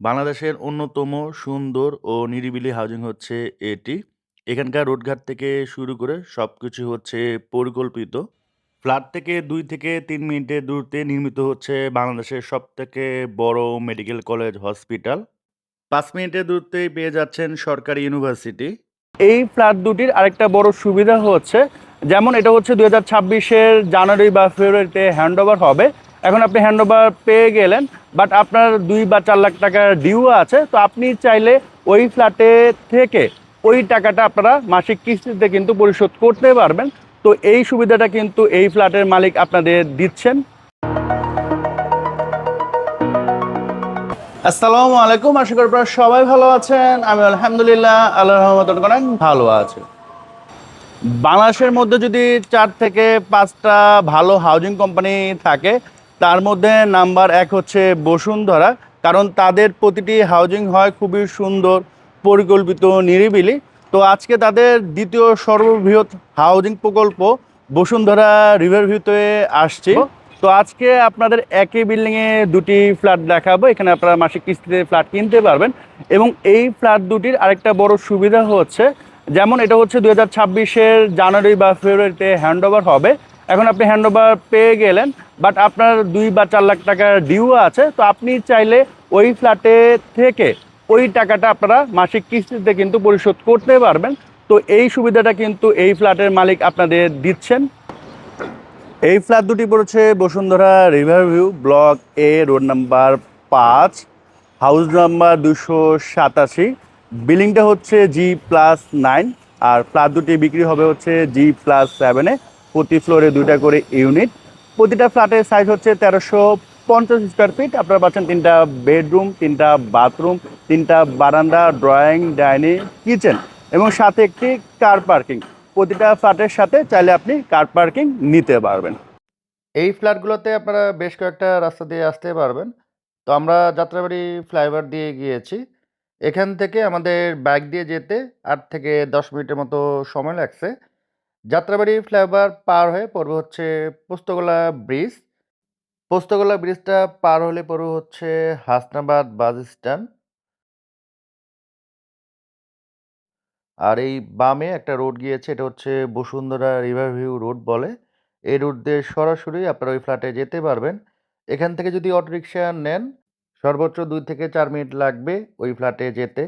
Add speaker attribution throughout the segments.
Speaker 1: বাংলাদেশের অন্যতম সুন্দর ও নিরিবিলি হাউজিং হচ্ছে এটি। এখানকার রোডঘাট থেকে শুরু করে সব কিছু হচ্ছে পরিকল্পিত। ফ্ল্যাট থেকে দুই থেকে তিন মিনিটের দূরত্বে নির্মিত হচ্ছে বাংলাদেশের সবথেকে বড় মেডিকেল কলেজ, হসপিটাল। পাঁচ মিনিটের দূরত্বেই পেয়ে যাচ্ছেন সরকারি ইউনিভার্সিটি। এই ফ্ল্যাট দুটির আরেকটা বড় সুবিধা হচ্ছে, যেমন এটা হচ্ছে ২০২৬ এর জানুয়ারি বা ফেব্রুয়ারিতে হ্যান্ডওভার হবে। এখন আপনি হ্যান্ডওভার পেয়ে গেলেন বাট আপনার দুই বা চার লাখ টাকার ডিউ আছে। তো আপনি চাইলে ওই ফ্ল্যাটে থেকে ওই টাকাটা আপনারা মাসিক কিস্তিতে কিন্তু পরিশোধ করতে পারবেন। তো এই সুবিধাটা কিন্তু এই ফ্ল্যাটের মালিক আপনাদের দিচ্ছেন। আসসালামু আলাইকুম, আশা করি আপনারা সবাই ভালো আছেন আমি আলহামদুলিল্লাহ আল্লাহ রহমতে অনেক ভালো আছে বাংলাদেশের মধ্যে যদি চার থেকে পাঁচটা ভালো হাউজিং কোম্পানি থাকে তার মধ্যে নাম্বার এক হচ্ছে বসুন্ধরা, কারণ তাদের প্রতিটি হাউজিং হয় খুবই সুন্দর, পরিকল্পিত, নিরিবিলি। তো আজকে তাদের দ্বিতীয় সর্ববৃহৎ হাউজিং প্রকল্প বসুন্ধরা রিভার ভিউতে আসছে। তো আজকে আপনাদের একই বিল্ডিংয়ে দুটি ফ্ল্যাট দেখাবো। এখানে আপনারা মাসিক কিস্তিতে ফ্ল্যাট কিনতে পারবেন। এবং এই ফ্ল্যাট দুটির আরেকটা বড় সুবিধা হচ্ছে, যেমন এটা হচ্ছে দু হাজার ছাব্বিশের জানুয়ারি বা ফেব্রুয়ারিতে হ্যান্ডওভার হবে। এখন আপনি হ্যান্ডওভার পেয়ে গেলেন বাট আপনার দুই বা চার লাখ টাকার ডিউ আছে, তো আপনি চাইলে ওই ফ্ল্যাটে থেকে ওই টাকাটা আপনারা মাসিক কিস্তিতে কিন্তু পরিশোধ করতে পারবেন। তো এই সুবিধাটা কিন্তু এই ফ্ল্যাটের মালিক আপনাদের দিচ্ছেন। এই ফ্ল্যাট দুটি পড়েছে Bashundhara river view block A road number পাঁচ হাউস নাম্বার দুশো সাতাশি। বিল্ডিংটা হচ্ছে জি প্লাস নাইন আর ফ্ল্যাট দুটি বিক্রি হবে হচ্ছে জি প্লাস সেভেনে প্রতি ফ্লোরে দুইটা করে ইউনিট প্রতিটা ফ্ল্যাটের সাইজ হচ্ছে তেরোশো পঞ্চাশ স্কোয়ার ফিট আপনারা পাচ্ছেন তিনটা বেডরুম তিনটা বাথরুম তিনটা বারান্দা ড্রয়িং ডাইনিং কিচেন এবং সাথে একটি কার পার্কিং প্রতিটা ফ্ল্যাটের সাথে চাইলে আপনি কার পার্কিং নিতে পারবেন। এই ফ্ল্যাটগুলোতে আপনারা বেশ কয়েকটা রাস্তা দিয়ে আসতে পারবেন। তো আমরা যাত্রাবাড়ি ফ্লাইওভার দিয়ে গিয়েছি। এখান থেকে আমাদের বাইক দিয়ে যেতে আট থেকে দশ মিনিটের মতো সময় লাগছে। যাত্রাবাড়ি ফ্লাইওভার পার হয়ে পড়বে হচ্ছে পোস্তগোলা ব্রিজ। পোস্তগোলা ব্রিজটা পার হলে পড়বে হচ্ছে হাসনাবাদ বাস স্ট্যান্ড। আর এই বামে একটা রোড গিয়েছে, এটা হচ্ছে বসুন্ধরা রিভার ভিউ রোড বলে। এই রোড দিয়ে সরাসরি আপনারা ওই ফ্ল্যাটে যেতে পারবেন। এখান থেকে যদি অটোরিকশা নেন, সর্বোচ্চ দুই থেকে চার মিনিট লাগবে ওই ফ্ল্যাটে যেতে।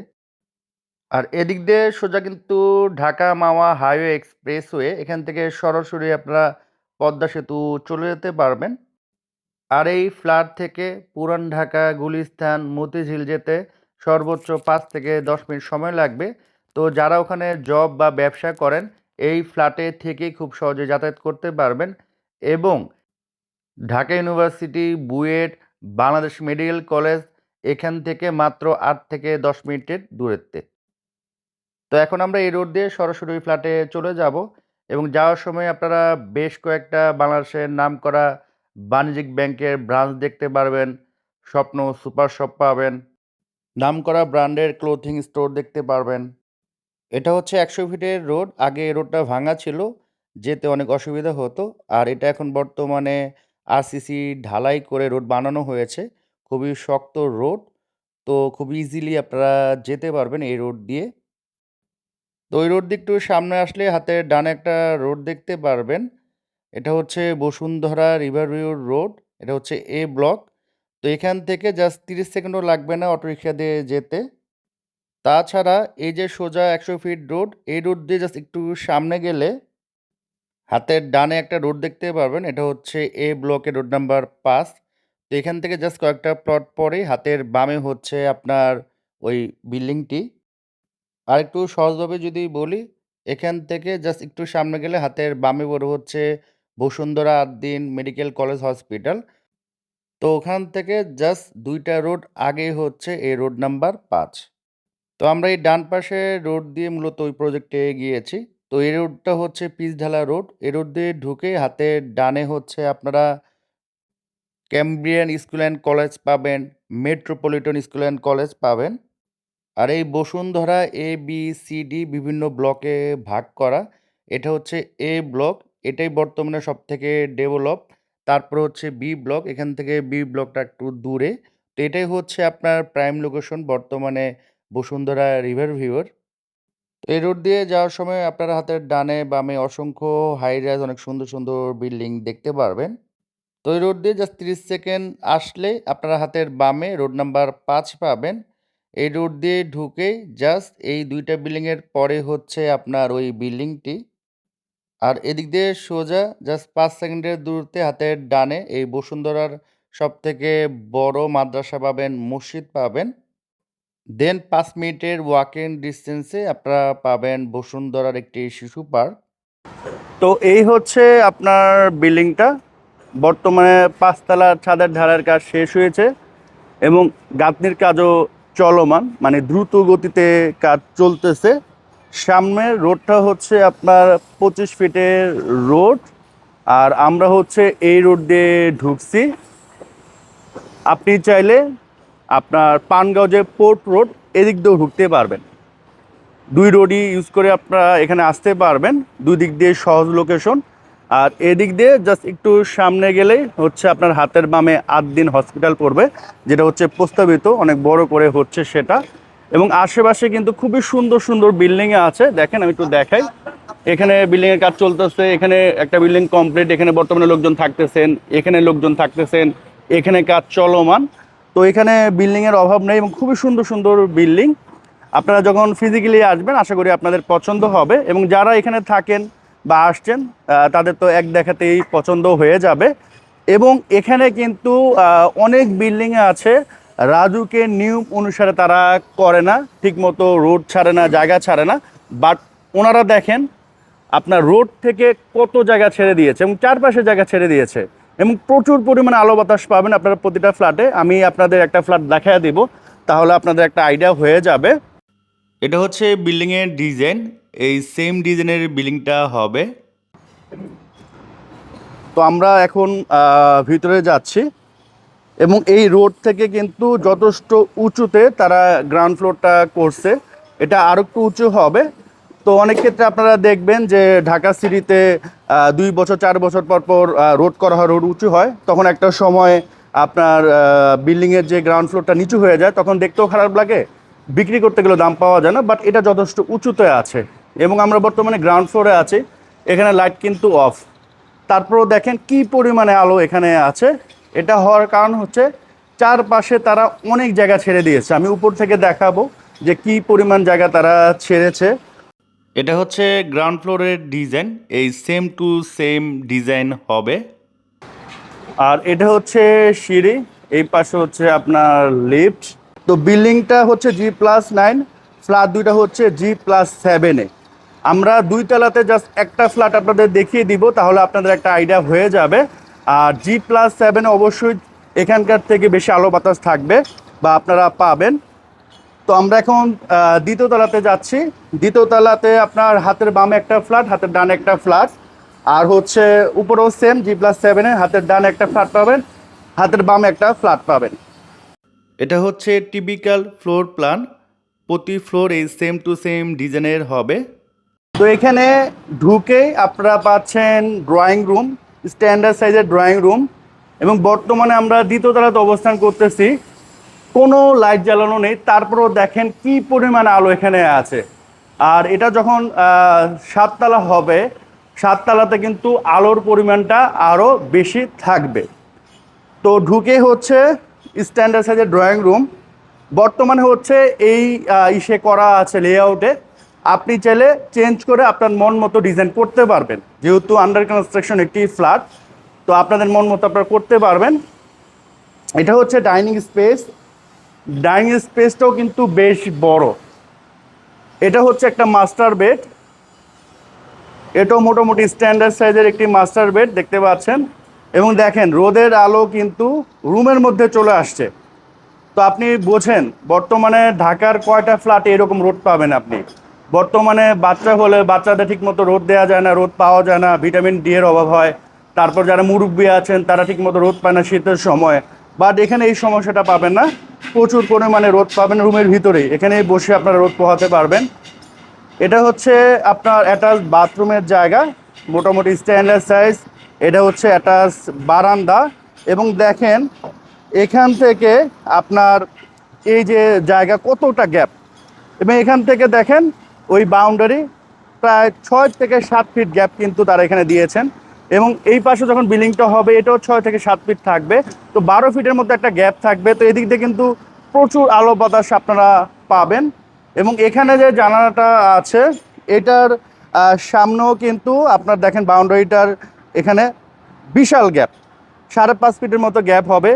Speaker 1: আর এদিক দিয়ে সোজা কিন্তু ঢাকা মাওয়া হাইওয়ে এক্সপ্রেসওয়ে, এখান থেকে সরাসরি আপনারা পদ্মা সেতু চলে যেতে পারবেন। আর এই ফ্ল্যাট থেকে পুরান ঢাকা, গুলিস্তান, মতিঝিল যেতে সর্বোচ্চ পাঁচ থেকে দশ মিনিট সময় লাগবে। তো যারা ওখানে জব বা ব্যবসা করেন, এই ফ্ল্যাটে থেকেই খুব সহজে যাতায়াত করতে পারবেন এবং Dhaka university, BUET, Bangladesh medical college এখান থেকে মাত্র আট থেকে দশ মিনিটের দূরত্বে। তো এখন আমরা এই রোড দিয়ে সরাসরি ফ্ল্যাটে চলে যাব এবং যাওয়ার সময় আপনারা বেশ কয়েকটা বাংলাদেশের নাম করা বাণিজ্যিক ব্যাংকের ব্রাঞ্চ দেখতে পারবেন, স্বপ্ন সুপার শপ পাবেন নাম করা ব্র্যান্ডের ক্লোথিং স্টোর দেখতে পারবেন। এটা হচ্ছে একশো ফিটের রোড, আগে রোডটা ভাঙা ছিল, যেতে অনেক অসুবিধা হতো, আর এটা এখন বর্তমানে আরসিসি ঢালাই করে রোড বানানো হয়েছে, খুবই শক্ত রোড, তো খুব ইজিলি আপনারা যেতে পারবেন এই রোড দিয়ে। তো ওই রোড দিয়ে একটু সামনে আসলে হাতে ডানে একটা রোড দেখতে পারবেন। এটা হচ্ছে বসুন্ধরা রিভার ভিউ রোড, এটা হচ্ছে এ ব্লক। তো এখান থেকে জাস্ট তিরিশ সেকেন্ডও লাগবে না অটোরিকশা দিয়ে যেতে। তাছাড়া এই যে সোজা একশো ফিট রোড, এই রোড দিয়ে জাস্ট একটু সামনে গেলে হাতের ডানে একটা রোড দেখতে পারবেন, এটা হচ্ছে এ ব্লকের রোড নাম্বার পাঁচ। তো এখান থেকে জাস্ট কয়েকটা প্লট পরে হাতের বামে হচ্ছে আপনার ওই বিল্ডিংটি। আর একটু সহজভাবে যদি বলি, এখান থেকে জাস্ট একটু সামনে গেলে হাতের বামে বড় হচ্ছে Bashundhara Addin medical college hospital. তো ওখান থেকে জাস্ট দুইটা রোড আগে হচ্ছে এই রোড নাম্বার পাঁচ। তো আমরা এই ডান পাশে রোড দিয়ে মূলত ওই প্রজেক্টে গিয়েছি। তো এই রোডটা হচ্ছে পিচঢালা রোড। এই রোড দিয়ে ঢুকে হাতে ডানে হচ্ছে আপনারা ক্যাম্ব্রিয়ান স্কুল অ্যান্ড কলেজ পাবেন মেট্রোপলিটন স্কুল অ্যান্ড কলেজ পাবেন। আর এই Bashundhara A B C D বিভিন্ন ব্লকে ভাগ করা এটা হচ্ছে এ ব্লক এটাই বর্তমানে সব থেকে ডেভেলপ তারপর হচ্ছে বি ব্লক এখান থেকে বি ব্লকটা একটু দূরে তো এটাই হচ্ছে আপনার প্রাইম লোকেশন বর্তমানে বসুন্ধরা রিভার ভিউর। এই রোড দিয়ে যাওয়ার সময় আপনার হাতের ডানে বামে অসংখ্য হাই রাইজ অনেক সুন্দর, সুন্দর বিল্ডিং দেখতে পারবেন। তো এই রোড দিয়ে জাস্ট ৩০ সেকেন্ড আসলে আপনার হাতের বামে রোড নাম্বার পাঁচ পাবেন। এই রোড দিয়ে ঢুকেই জাস্ট এই ২ টা বিল্ডিং এর পরে হচ্ছে আপনার ওই বিল্ডিংটি। আর এদিক দিয়ে সোজা জাস্ট পাঁচ সেকেন্ডের দূরত্বে হাতের ডানে এই বসুন্ধরার সব থেকে বড় মাদ্রাসা পাবেন, মসজিদ পাবেন। দেন পাঁচ মিনিটের ওয়াকিং ডিস্টেন্সে আপনারা পাবেন বসুন্ধরার একটি শিশু পার্ক।
Speaker 2: তো এই হচ্ছে আপনার বিল্ডিংটা বর্তমানে পাঁচতলা ছাদের ঢালার কাজ শেষ হয়েছে এবং গাঁথনির কাজও চলমান মানে দ্রুত গতিতে কাজ চলতেছে। সামনের রোডটা হচ্ছে আপনার পঁচিশ ফিটের রোড, আর আমরা হচ্ছে এই রোড দিয়ে ঢুকছি। আপনি চাইলে আপনার পানগাঁও যে পোর্ট রোড এদিক দিয়েও ঢুকতে পারবেন। দুই রোডই ইউজ করে আপনারা এখানে আসতে পারবেন। দুই দিক দিয়ে সহজ লোকেশন। আর এদিক দিয়ে জাস্ট একটু সামনে গেলেই হচ্ছে আপনার হাতের বামে আট দিন হসপিটাল পড়বে, যেটা হচ্ছে প্রস্তাবিত, অনেক বড় করে হচ্ছে সেটা। এবং আশেপাশে কিন্তু খুবই সুন্দর সুন্দর বিল্ডিংয়ে আছে। দেখেন, আমি একটু দেখাই। এখানে বিল্ডিংয়ের কাজ চলতেছে, এখানে একটা বিল্ডিং কমপ্লিট এখানে বর্তমানে লোকজন থাকতেছেন, এখানে লোকজন থাকতেছেন, এখানে কাজ চলমান। তো এখানে বিল্ডিংয়ের অভাব নেই এবং খুবই সুন্দর সুন্দর বিল্ডিং আপনারা যখন ফিজিক্যালি আসবেন, আশা করি আপনাদের পছন্দ হবে। এবং যারা এখানে থাকেন বা আসছেন তাদের তো এক দেখাতেই পছন্দ হয়ে যাবে। এবং এখানে কিন্তু অনেক বিল্ডিংয়ে আছে, রাজুকে নিয়ম অনুসারে তারা করে না, ঠিকমতো রোড ছাড়ে না, জায়গা ছাড়ে না, বাট ওনারা দেখেন আপনার রোড থেকে কত জায়গা ছেড়ে দিয়েছে এবং চারপাশে জায়গা ছেড়ে দিয়েছে। এবং প্রচুর পরিমাণে আলো বাতাস পাবেন আপনারা প্রতিটা ফ্ল্যাটে। আমি আপনাদের একটা ফ্ল্যাট দেখায় দিব, তাহলে আপনাদের একটা আইডিয়া হয়ে যাবে।
Speaker 1: এটা হচ্ছে বিল্ডিংয়ের ডিজাইন। এই সেম ডিজাইনের বিল্ডিংটা হবে।
Speaker 2: তো আমরা এখন ভিতরে যাচ্ছি এবং এই রোড থেকে কিন্তু যথেষ্ট উঁচুতে তারা গ্রাউন্ড ফ্লোরটা করছে। এটা আরও একটু উঁচু হবে। তো অনেক ক্ষেত্রে আপনারা দেখবেন যে ঢাকা সিটিতে দুই বছর, চার বছর পর পর রোড করা হয় রোড উঁচু হয়। তখন একটা সময় আপনার বিল্ডিংয়ের যে গ্রাউন্ড ফ্লোরটা নিচু হয়ে যায়, তখন দেখতেও খারাপ লাগে। বিক্রি করতে গেলেও দাম পাওয়া যায় না বাট এটা যথেষ্ট উঁচুতে আছে। এবং আমরা বর্তমানে গ্রাউন্ড ফ্লোরে আছি। এখানে লাইট কিন্তু অফ তারপরেও দেখেন কি পরিমাণে আলো এখানে আছে। এটা হওয়ার কারণ হচ্ছে চারপাশে তারা অনেক জায়গা ছেড়ে দিয়েছে। আমি উপর থেকে দেখাবো যে কি পরিমাণ জায়গা তারা ছেড়েছে।
Speaker 1: এটা হচ্ছে গ্রাউন্ড ফ্লোরের ডিজাইন। এই সেম টু সেম ডিজাইন হবে।
Speaker 2: আর এটা হচ্ছে সিঁড়ি। এই পাশে হচ্ছে আপনার লিফট তো বিল্ডিংটা হচ্ছে জি প্লাস নাইন ফ্ল্যাট দুইটা হচ্ছে জি প্লাস সেভেনে আমরা দুই তলাতে জাস্ট একটা ফ্ল্যাট আপনাদের দেখিয়ে দিব, তাহলে আপনাদের একটা আইডিয়া হয়ে যাবে। আর জি প্লাস সেভেন অবশ্যই এখানকার থেকে বেশি আলো বাতাস থাকবে বা আপনারা পাবেন। তো আমরা এখন দ্বিতীয় তলাতে যাচ্ছি। দ্বিতীয় তলাতে আপনার হাতের বামে একটা ফ্ল্যাট হাতের ডানে একটা ফ্ল্যাট আর হচ্ছে উপরেও সেম জি প্লাস সেভেনে হাতের ডানে একটা ফ্ল্যাট পাবেন, হাতের বামে একটা ফ্ল্যাট পাবেন।
Speaker 1: এটা হচ্ছে টিপিক্যাল ফ্লোর প্ল্যান। প্রতি ফ্লোর এই সেম টু সেম ডিজাইনের হবে।
Speaker 2: তো এখানে ঢুকেই আপনারা পাচ্ছেন ড্রয়িং রুম স্ট্যান্ডার্ড সাইজের ড্রয়িং রুম এবং বর্তমানে আমরা দ্বিতীয়তলাতে অবস্থান করতেছি। কোনো লাইট জ্বালানো নেই, তারপরেও দেখেন কি পরিমাণ আলো এখানে আছে। আর এটা যখন সাততলা হবে, সাততলাতে কিন্তু আলোর পরিমাণটা আরও বেশি থাকবে। তো ঢুকে হচ্ছে স্ট্যান্ডার্ড সাইজের ড্রয়িং রুম বর্তমানে হচ্ছে এই ইসে করা আছে লেআউটে আপনি চাইলে চেঞ্জ করে আপনার মন মতো ডিজাইন করতে পারবেন। যেহেতু আন্ডার কনস্ট্রাকশন একটি ফ্ল্যাট তো আপনাদের মন মতো আপনারা করতে পারবেন। এটা হচ্ছে ডাইনিং স্পেস ডাইনিং স্পেসটাও কিন্তু বেশ বড়। এটা হচ্ছে একটা মাস্টার বেড এটাও মোটামুটি স্ট্যান্ডার্ড সাইজের একটি মাস্টার বেড দেখতে পাচ্ছেন। এবং দেখেন, রোদের আলো কিন্তু রুমের মধ্যে চলে আসছে। তো আপনি বোঝেন, বর্তমানে ঢাকার কয়টা ফ্ল্যাটে এরকম রোদ পাবেন আপনি? বর্তমানে বাচ্চা হলে বাচ্চাদের ঠিকমতো রোদ দেওয়া যায় না, রোদ পাওয়া যায় না, ভিটামিন ডি এর অভাব হয়। তারপর যারা মুরব্বী আছেন, তারা ঠিকমতো রোদ পায় না শীতের সময়। বাট এখানে এই সমস্যাটা পাবেন না। প্রচুর পরিমাণে রোদ পাবেন রুমের ভিতরেই। এখানেই বসে আপনারা রোদ পোহাতে পারবেন। এটা হচ্ছে আপনার অ্যাটাচ বাথরুমের জায়গা। মোটামুটি স্ট্যান্ডার্ড সাইজ এটা হচ্ছে অ্যাটাচ বারান্দা। এবং দেখেন, এখান থেকে আপনার এই যে জায়গা কতটা গ্যাপ এবং এখান থেকে দেখেন ওই বাউন্ডারি প্রায় ছয় থেকে সাত ফিট গ্যাপ কিন্তু তারা এখানে দিয়েছেন। এবং এই পাশে যখন বিল্ডিংটা হবে, এটাও ছয় থেকে সাত ফিট থাকবে। তো বারো ফিটের মধ্যে একটা গ্যাপ থাকবে। তো এদিক দিয়ে কিন্তু প্রচুর আলো বাতাস আপনারা পাবেন। এবং এখানে যে জানালাটা আছে, এটার সামনেও কিন্তু আপনার দেখেন বাউন্ডারিটার এখানে বিশাল গ্যাপ সাড়ে পাঁচ ফিটের মতো গ্যাপ হবে।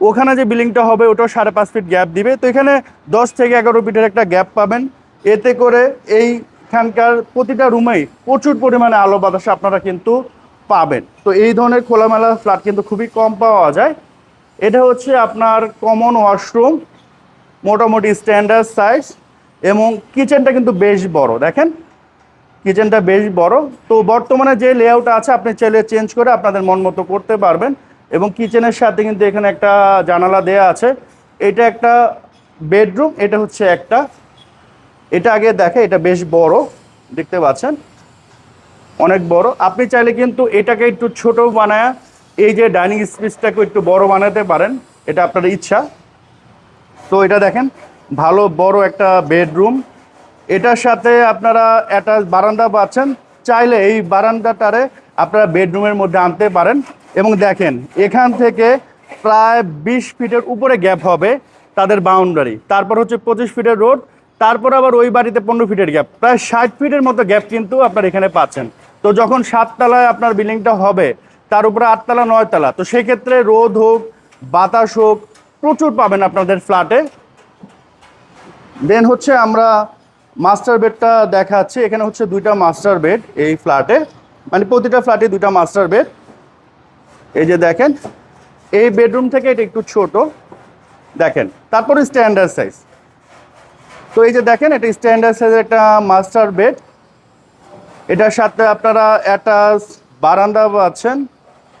Speaker 2: ওখানে যে বিল্ডিংটা হবে, ওটাও সাড়ে পাঁচ ফিট গ্যাপ দিবে। তো এখানে দশ থেকে এগারো ফিটের একটা গ্যাপ পাবেন। এতে করে এইখানকার প্রতিটা রুমেই প্রচুর পরিমাণে আলো বাতাস আপনারা কিন্তু পাবেন। তো এই ধরনের খোলামেলা ফ্ল্যাট কিন্তু খুবই কম পাওয়া যায়। এটা হচ্ছে আপনার কমন ওয়াশরুম, মোটামুটি স্ট্যান্ডার্ড সাইজ এবং কিচেনটা কিন্তু বেশ বড়। দেখেন, কিচেনটা বেশ বড়। তো বর্তমানে যে লেআউট আছে, আপনি চাইলে চেঞ্জ করে আপনাদের মন মতো করতে পারবেন এবং কিচেনের সাথে কিন্তু এখানে একটা জানালা দেয়া আছে। এটা একটা বেডরুম এটা হচ্ছে একটা। এটা আগে দেখে, এটা বেশ বড়, দেখতে পাচ্ছেন? অনেক বড়। আপনি চাইলে কিন্তু এটাকে একটু ছোট বানায়, এই যে ডাইনিং স্পেসটাকে একটু বড় বানাতে পারেন, এটা আপনার ইচ্ছা। তো এটা দেখেন, ভালো, বড় একটা বেডরুম। এটার সাথে আপনারা একটা বারান্দা পাচ্ছেন। চাইলে এই বারান্দাটারে আপনারা বেডরুমের মধ্যে আনতে পারেন। এবং দেখেন, এখান থেকে প্রায় বিশ ফিটের উপরে গ্যাপ হবে তাদের বাউন্ডারি। তারপর হচ্ছে পঁচিশ ফিটের রোড তারপর আবার ওই বাড়িতে পনেরো ফিটের গ্যাপ প্রায় ষাট ফিটের মতো গ্যাপ কিন্তু আপনার এখানে পাচ্ছেন। তো যখন সাততলায় আপনার বিল্ডিংটা হবে, তার উপরে আটতলা, নয়তলা। তো সেক্ষেত্রে রোদ হোক, বাতাস হোক, প্রচুর পাবেন আপনাদের ফ্ল্যাটে দেন হচ্ছে আমরা মাস্টার বেডটা দেখাচ্ছি। এখানে হচ্ছে দুইটা মাস্টার বেড এই ফ্ল্যাটে মানে প্রতিটা ফ্ল্যাটে দুইটা মাস্টার বেড এই যে দেখেন, এই বেডরুম থেকে এটা একটু ছোট। দেখেন, তারপরে স্ট্যান্ডার্ড সাইজ তো এই যে দেখেন, এটা স্ট্যান্ডার্ড সাইজের একটা মাস্টার বেড এটার সাথে আপনারা অ্যাটাচ বারান্দা পাচ্ছেন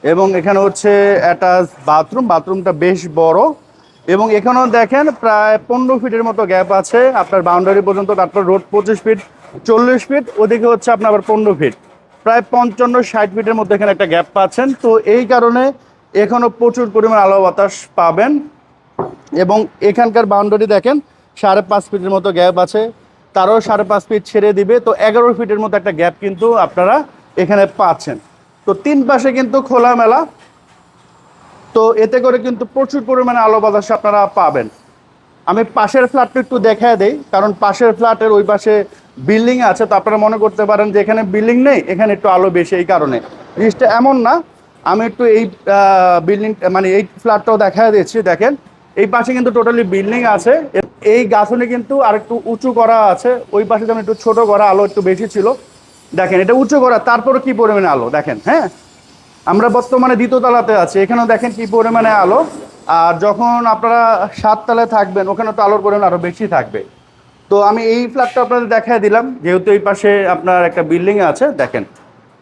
Speaker 2: এবং এখানে হচ্ছে অ্যাটাচ বাথরুম বাথরুমটা বেশ বড় এবং এখানেও দেখেন প্রায় পনেরো ফিটের মতো গ্যাপ আছে। আপনার বাউন্ডারি পর্যন্ত তারপর রোড পঁচিশ ফিট, চল্লিশ ফিট, ওদিকে হচ্ছে আপনার আবার পনেরো ফিট। প্রায় পঞ্চান্ন, ষাট ফিটের মধ্যে এখানে একটা গ্যাপ পাচ্ছেন। তো এই কারণে এখনও প্রচুর পরিমাণ আলো বাতাস পাবেন এবং এখানকার বাউন্ডারি দেখেন সাড়ে পাঁচ ফিটের মতো গ্যাপ আছে। তারও সাড়ে পাঁচ ফিট ছেড়ে দিবে। তো এগারো ফিটের মতো একটা গ্যাপ কিন্তু আপনারা এখানে পাচ্ছেন। তো তিন পাশে কিন্তু খোলামেলা। তো এতে করে কিন্তু প্রচুর পরিমাণে আলো বাতাস আপনারা পাবেন। আমি পাশের ফ্ল্যাটটা একটু দেখায় দেই। কারণ পাশের ফ্ল্যাটের ওই পাশে বিল্ডিং আছে। তো আপনারা মনে করতে পারেন যে এখানে বিল্ডিং নেই, এখানে একটু আলো বেশি এই কারণে। জিনিসটা এমন না, আমি একটু এই বিল্ডিং মানে এই ফ্ল্যাটটাও দেখায় দিচ্ছি। দেখেন, এই পাশে কিন্তু টোটালি বিল্ডিং আছে। এই গাছনে কিন্তু আরেকটু উঁচু করা আছে, ওই পাশে যেমন একটু ছোট করা আলো একটু বেশি ছিল। দেখেন, এটা উঁচু করা তারপরে কি পরিমাণে আলো? দেখেন হ্যাঁ? আমরা বর্তমানে দ্বিতীয় তলাতে আছি, এখানেও দেখেন কি পরিমাণে আলো। আর যখন আপনারা সাততলায় থাকবেন ওখানে তো আলোর পরিমাণ আরও বেশি থাকবে। তো আমি এই ফ্ল্যাটটা আপনাদের দেখায় দিলাম, যেহেতু এই পাশে আপনার একটা বিল্ডিং আছে, দেখেন।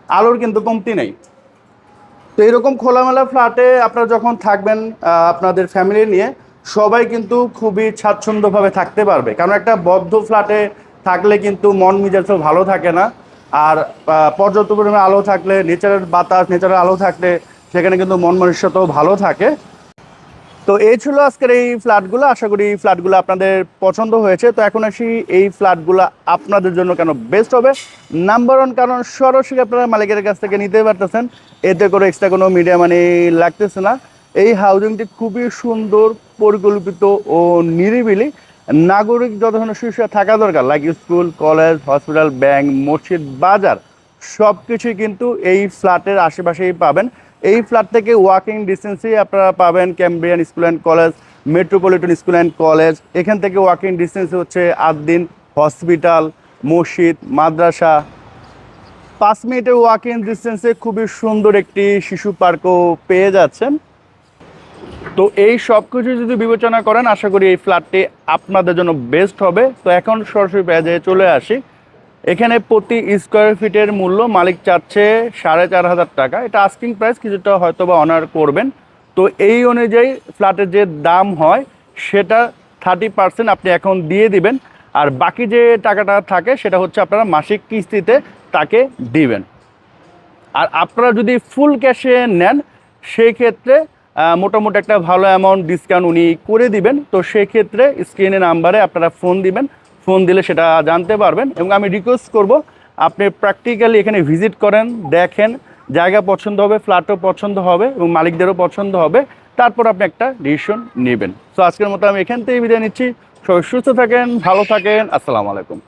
Speaker 2: আলোর কিন্তু কমতি নেই। তো এরকম খোলামেলা ফ্ল্যাটে আপনারা যখন থাকবেন আপনাদের ফ্যামিলি নিয়ে সবাই কিন্তু খুবই স্বাচ্ছন্দ্যভাবে থাকতে পারবে। কারণ একটা বদ্ধ ফ্ল্যাটে থাকলে কিন্তু মন মেজাজও ভালো থাকে না। আর পর্যাপ্ত পরিমাণে আলো থাকলে নেচারের বাতাস নেচারের আলো থাকলে সেখানে কিন্তু মন মনুষ্যতাও ভালো থাকে। তো এই ছিল আজকের এই ফ্ল্যাটগুলো আশা করি ফ্ল্যাটগুলো আপনাদের পছন্দ হয়েছে। তো এখন আসি এই ফ্ল্যাটগুলো আপনাদের জন্য কেন বেস্ট হবে। নাম্বার ওয়ান কারণ সরাসরি আপনারা মালিকের কাছ থেকে নিতে পারতেছেন। এতে করে এক্সট্রা কোনো মিডিয়া মানি লাগতেছে না। এই হাউজিংটি খুবই সুন্দর, পরিকল্পিত ও নিরিবিলি। নাগরিক যত ধরনের সুবিধা থাকা দরকার like school college hospital bank মসজিদ, বাজার সব কিছুই কিন্তু এই ফ্ল্যাটের আশেপাশেই পাবেন। এই ফ্ল্যাট থেকে ওয়াকিং ডিস্টেন্সেই আপনারা পাবেন Cambrian school and college metropolitan school and college এখান থেকে ওয়াকিং ডিস্টেন্স হচ্ছে আদ্দিন হসপিটাল মসজিদ, মাদ্রাসা। পাঁচ মিনিটের ওয়াকিং ডিস্টেন্সে খুবই সুন্দর একটি শিশু পার্কও পেয়ে যাচ্ছেন। তো এই সব কিছু যদি বিবেচনা করেন, আশা করি এই ফ্ল্যাটটি আপনাদের জন্য বেস্ট হবে। তো এখন সরাসরি পেঁয়াজে চলে আসি। এখানে প্রতি স্কোয়ার ফিটের মূল্য মালিক চাচ্ছে সাড়ে চার হাজার টাকা। এটা আস্কিং প্রাইস কিছুটা হয়তো বা অনার করবেন। তো এই অনুযায়ী ফ্ল্যাটের যে দাম হয়, সেটা থার্টি পার্সেন্ট আপনি এখন দিয়ে দিবেন। আর বাকি যে টাকাটা থাকে, সেটা হচ্ছে আপনারা মাসিক কিস্তিতে তাকে দিবেন। আর আপনারা যদি ফুল ক্যাশে নেন সেই ক্ষেত্রে মোটামুটি একটা ভালো অ্যামাউন্ট ডিসকাউন্ট উনি করে দিবেন। তো সেক্ষেত্রে স্ক্রিনে নাম্বারে আপনারা ফোন দিবেন। ফোন দিলে সেটা জানতে পারবেন এবং আমি রিকোয়েস্ট করব, আপনি প্র্যাকটিক্যালি এখানে ভিজিট করেন, দেখেন, জায়গা পছন্দ হবে ফ্ল্যাটও পছন্দ হবে এবং মালিকদেরও পছন্দ হবে। তারপর আপনি একটা ডিসিশন নেবেন। তো আজকের মতো আমি এখান থেকে বিদায় নিচ্ছি। সবাই সুস্থ থাকেন, ভালো থাকেন, আসসালামু আলাইকুম।